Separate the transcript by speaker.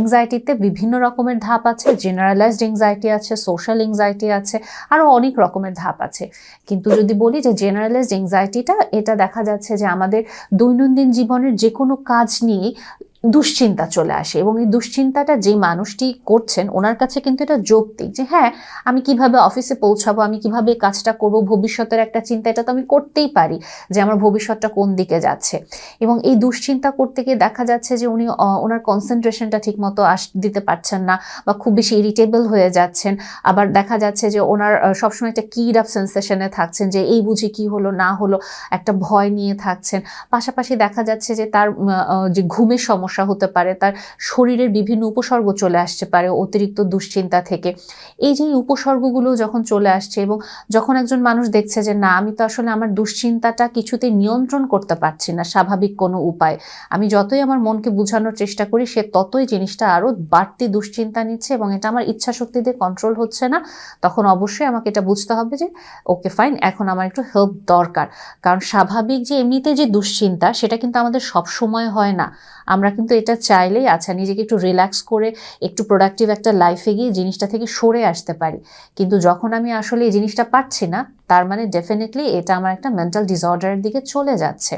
Speaker 1: এংজাইটিতে বিভিন্ন রকমের ধাপ আছে জেনারেলাইজড এংজাইটি আছে সোশ্যাল এংজাইটি আছে আরও অনেক রকমের ধাপ আছে। কিন্তু যদি বলি যে জেনারেলাইজড এংজাইটিটা এটা দেখা যাচ্ছে যে আমাদের দৈনন্দিন জীবনের যে কোনো কাজ নিয়ে দুশ্চিন্তা চলে আসে এবং এই দুশ্চিন্তাটা যে মানুষটি করছেন, ওনার কাছে কিন্তু এটা যৌক্তিক যে হ্যাঁ আমি কীভাবে অফিসে পৌঁছাবো, আমি কীভাবে কাজটা করব, ভবিষ্যতের একটা চিন্তা, এটা তো আমি করতেই পারি যে, আমার ভবিষ্যৎটা কোন দিকে যাচ্ছে? এবং এই দুশ্চিন্তা করতে গিয়ে দেখা যাচ্ছে যে, উনি ওনার কনসেন্ট্রেশনটা ঠিকমতো আস, দিতে পারছেন না বা খুব বেশি ইরিটেবল হয়ে যাচ্ছেন। আবার দেখা যাচ্ছে যে, ওনার সবসময় একটা কিড আপ সেন্সেশনে থাকছেন যে, এই বুঝি কি হলো, না হলো, একটা ভয় নিয়ে থাকছেন। পাশাপাশি দেখা যাচ্ছে যে, তার যে, ঘুমের সমস্যা হতে পারে, তার শরীরের বিভিন্ন উপসর্গ চলে আসতে পারে অতিরিক্ত দুশ্চিন্তা থেকে। এই যে উপসর্গগুলো যখন চলে আসছে এবং যখন একজন মানুষ দেখছে যে, না, আমি তো আসলে আমার দুশ্চিন্তাটা কিছুতে নিয়ন্ত্রণ করতে পারছি না স্বাভাবিক কোনো উপায়। আমি যতই আমার মনকে বোঝানোর চেষ্টা করি, সে ততই জিনিসটা আরও বাড়তি দুশ্চিন্তা নিচ্ছে এবং এটা আমার ইচ্ছা শক্তি দিয়ে কন্ট্রোল হচ্ছে না। তখন অবশ্যই আমাকে এটা বুঝতে হবে যে, ওকে ফাইন এখন আমার একটু হেল্প দরকার। কারণ স্বাভাবিক যে এমনিতে যে দুশ্চিন্তা, সেটা কিন্তু আমাদের সব সময় হয় না। আমরা কিন্তু এটা চাইলেই আচ্ছা নিজেকে একটু রিল্যাক্স করে একটু প্রোডাক্টিভ একটা লাইফে গিয়ে জিনিসটা থেকে সরে আসতে পারি। কিন্তু যখন আমি আসলে এই জিনিসটা পারছি না, তার মানে ডেফিনেটলি এটা আমার একটা মেন্টাল ডিসঅর্ডারের দিকে চলে যাচ্ছে।